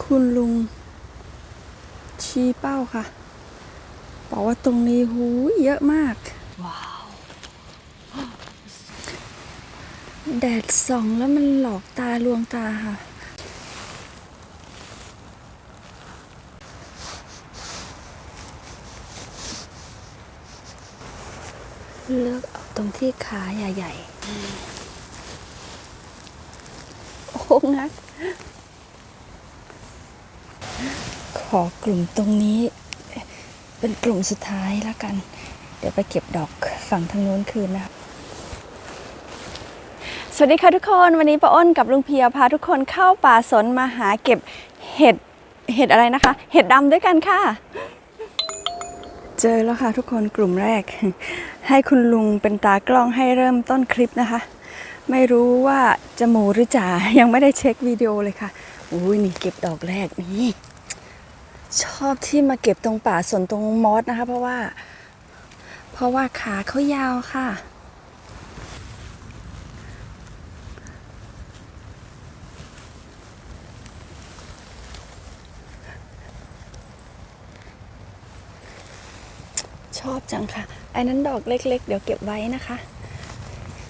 คุณลุง ชี้เป้าค่ะ บอกว่าตรงนี้หูยเยอะมาก ว้าว แดดส่องแล้วมันหลอกตาลวงตาค่ะ เลือกเอาตรงที่ขาใหญ่ๆ โอ้งักข อกลุ่มตรงนี้ เป็นกลุ่มสุดท้ายแล้วกัน เดี๋ยวไปเก็บดอกฝั่งทางโน้นคืนนะสวัสดีค่ะทุกคนวันนี้ป้าอ้นกับลุงเพียพาทุกคนเข้าป่าสนมาหาเก็บเห็ดเห็ดอะไรนะคะ เห็ดดำด้วยกันค่ะ เจอแล้วค่ะทุกคนกลุ่มแรก ให้คุณลุงเป็นตากล้องให้เริ่มต้นคลิปนะคะ ไม่รู้ว่าจะหมูหรือจ่ายังไม่ได้เช็ควิดีโอเลยค่ะอุ้ยนี่เก็บดอกแรกนี่ ชอบที่มาเก็บตรงป่าสนตรงมอสนะคะ เพราะว่า เพราะว่าขาเขายาวค่ะ ชอบจังค่ะไอ้นั้นดอกเล็ก ๆ เดี๋ยวเก็บไว้นะคะ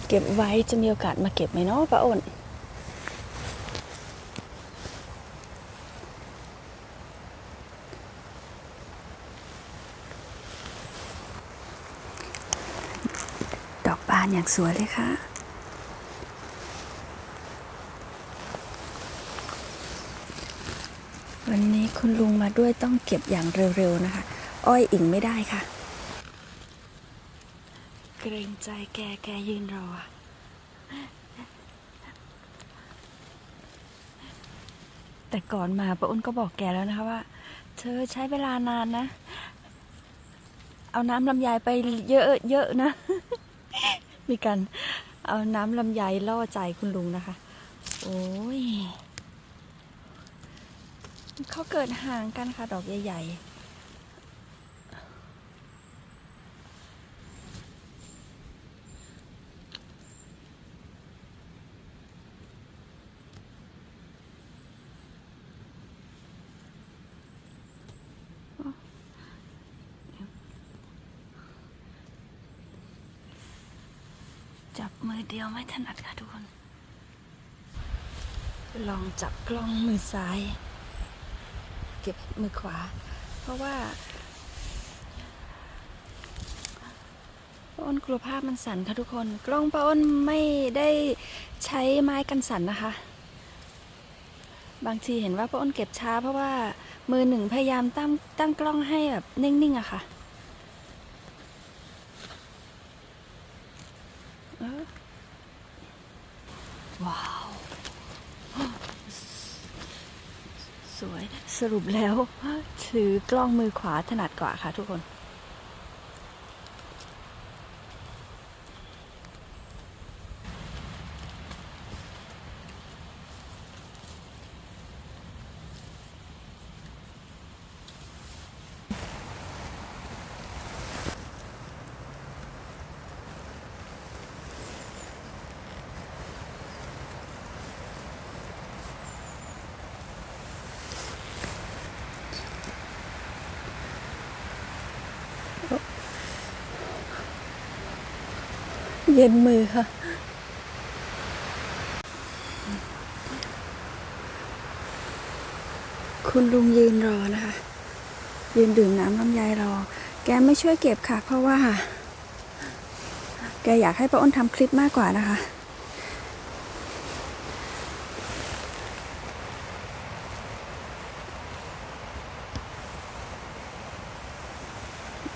เก็บไว้จะมีโอกาสมาเก็บไหมเนาะป้าอ้น ดอกบานอย่างสวยเลยค่ะ วันนี้คุณลุงมาด้วยต้องเก็บอย่างเร็วๆนะคะ อ้อยอิงไม่ได้ค่ะ เกรงใจแกแกยืนรอแต่ก่อนมาป้าอ้นก็บอกแกแล้วนะคะว่า เธอใช้เวลานานนะ เอาน้ำลำไยไปเยอะเยอะนะ มีการเอาน้ำลำไยล่อใจคุณลุงนะคะ โอ้ยเขาเกิดห่างกันค่ะ ดอกใหญ่ ๆ มือเดียวไม่ถนัดค่ะทุกคน ลองจับกล้องมือซ้าย เก็บมือขวา เพราะว่าป้อ้นกลัวภาพมันสั่นค่ะทุกคน กล้องป้าอ้นไม่ได้ใช้ไม้กันสั่นนะคะ บางทีเห็นว่าป้าอ้นเก็บช้าเพราะว่ามือหนึ่งพยายามตั้งตั้งกล้องให้แบบนิ่งๆอะค่ะเออ ว้าว สวย สรุปแล้ว ถือกล้องมือขวาถนัดกว่าค่ะทุกคน เย็นมือค่ะ คุณลุงยืนรอนะคะ ยืนดื่มน้ำลำไยรอ แกไม่ช่วยเก็บค่ะ เพราะว่า แกอยากให้ป้าอ้นทำคลิปมากกว่านะคะ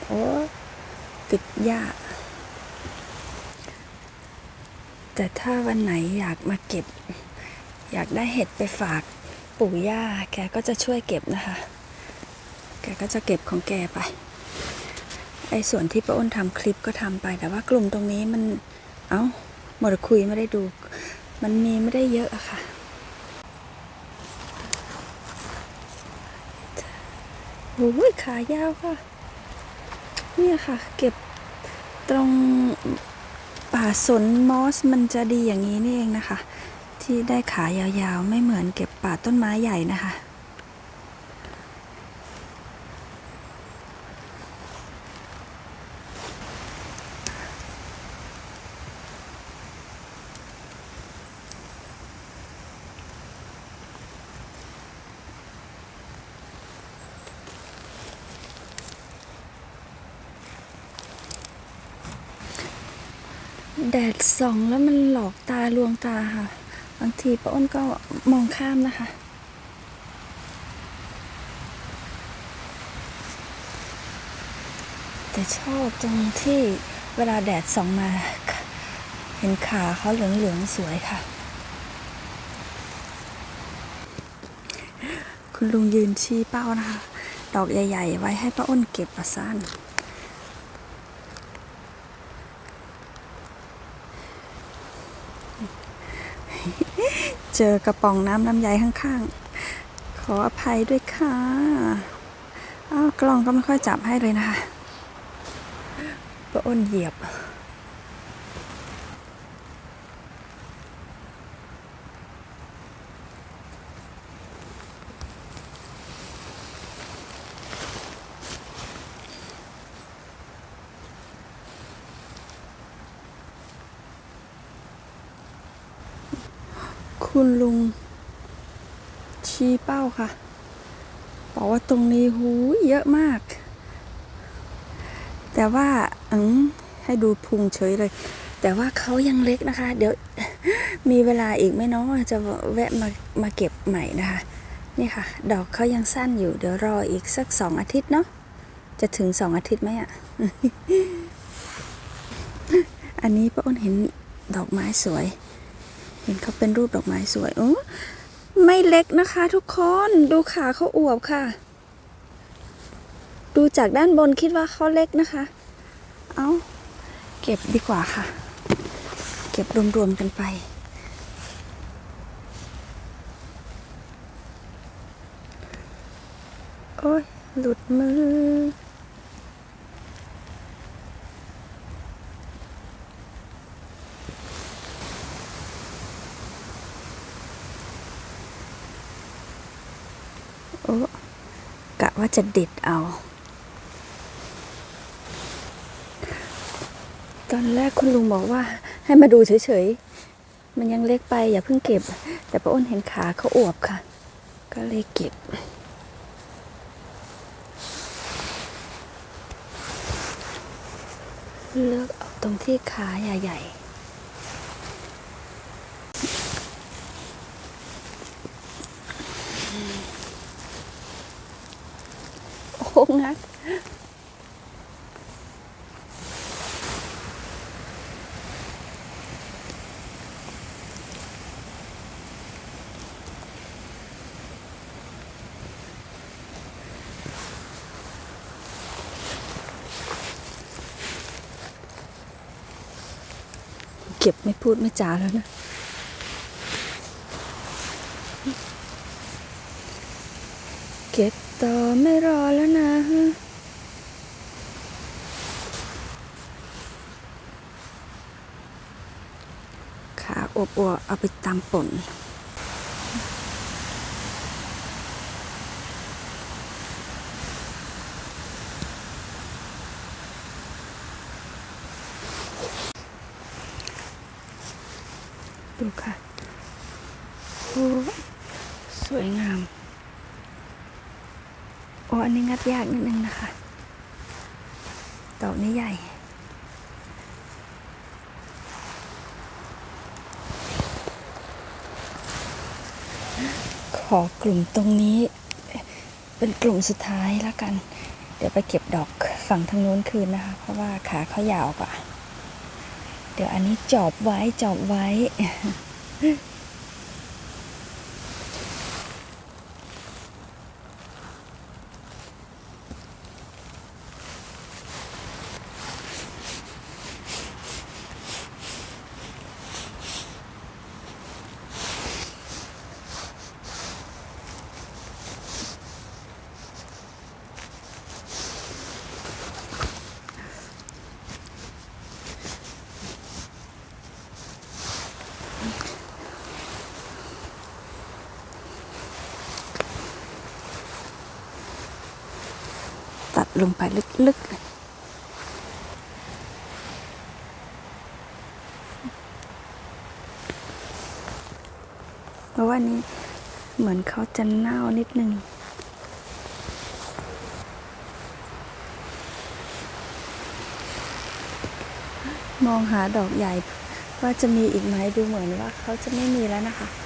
โอ้ติดหญ้า แต่ถ้าวันไหนอยากมาเก็บ อยากได้เห็ดไปฝากปู่ย่า แกก็จะช่วยเก็บนะคะ แกก็จะเก็บของแกไป ไอ้ส่วนที่ป้าอ้นทำคลิปก็ทำไป แต่ว่ากลุ่มตรงนี้มัน เอา้าหมดคุยไม่ได้ดู มันมีไม่ได้เยอะอะค่ะโอ้ยขายาวค่ะ เนี่ยค่ะ เก็บตรง ป่าสนมอสมันจะดีอย่างนี้นี่เองนะคะ ที่ได้ขายาวๆ ไม่เหมือนเก็บป่าต้นไม้ใหญ่นะคะ แดดส่องแล้วมันหลอกตาลวงตาค่ะ บางทีป้าอ้นก็มองข้ามนะคะ แต่ชอบตรงที่เวลาแดดส่องมา เห็นขาเขาเหลืองๆสวยค่ะ คุณลุงยืนชี้เป้านะคะ ดอกใหญ่ ๆ ไว้ให้ป้าอ้นเก็บประสั้น เจอกระป๋องน้ำลำไยข้างๆ ขออภัยด้วยค่ะ อ้าวกล้องก็ไม่ค่อยจับให้เลยนะคะก็อ้นเหยียบ คุณลุง ชี้เป้าค่ะ บอกว่าตรงนี้หูยเยอะมาก แต่ว่าอืมให้ดูพุงเฉยเลย แต่ว่าเขายังเล็กนะคะ เดี๋ยวมีเวลาอีกไม่น้อยจะแวะมามาเก็บใหม่นะคะ นี่ค่ะ ดอกเขายังสั้นอยู่ เดี๋ยวรออีกสักสองอาทิตย์เนาะจะถึงสองอาทิตย์ไหมอะ่ะ อันนี้ป้าอ้นเห็นดอกไม้สวย เห็นเขาเป็นรูปดอกไม้สวยโอ้ไม่เล็กนะคะทุกคนดูขาเขาอวบค่ะ ดูจากด้านบนคิดว่าเขาเล็กนะคะ เอาเก็บดีกว่าค่ะ เก็บรวมๆกันไปโอ้ยหลุดมือ โอ้กะ ว่าจะเด็ดเอา ตอนแรกคุณลุงบอกว่า ให้มาดูเฉยๆ มันยังเล็กไปอย่าเพิ่งเก็บ แต่ป้าอ้นเห็นขาเขาอวบค่ะ ก็เลยเก็บ เลือกเอาตรงที่ขาใหญ่ๆ โอ้งัดเก็บไม่พูดไม่จาแล้วนะ เก็บ ต่อไม่รอแล้วนะขาอบอวบเอาไปตำป่นดูค่ะโอ้สวยงาม อันนี้งัดยากนิดนึงนะคะดอกนี้ใหญ่ขอกลุ่มตรงนี้เป็นกลุ่มสุดท้ายแล้วกัน เดี๋ยวไปเก็บดอกฝั่งทางนู้นคืนนะคะ เพราะว่าขาเขายาวกว่า เดี๋ยวอันนี้จอบไว้จอบไว้ ลงไปลึกๆเพราะว่านี้เหมือนเขาจะเน่านิดนึงมมองหาดอกใหญ่ว่าจะมีอีกไหมดูเหมือนว่าเขาจะไม่มีแล้วนะคะ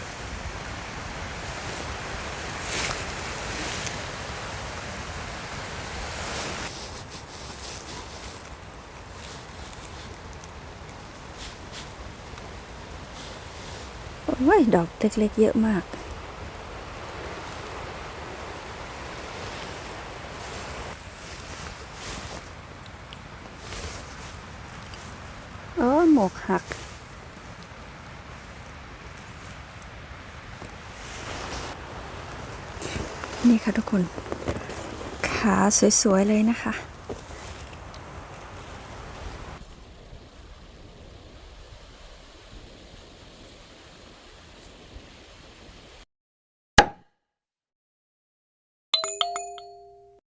โอ้ยดอกเล็กๆเยอะมากโอ้ยหมกหัก นี่ค่ะทุกคน ขาสวย ๆ เลยนะคะ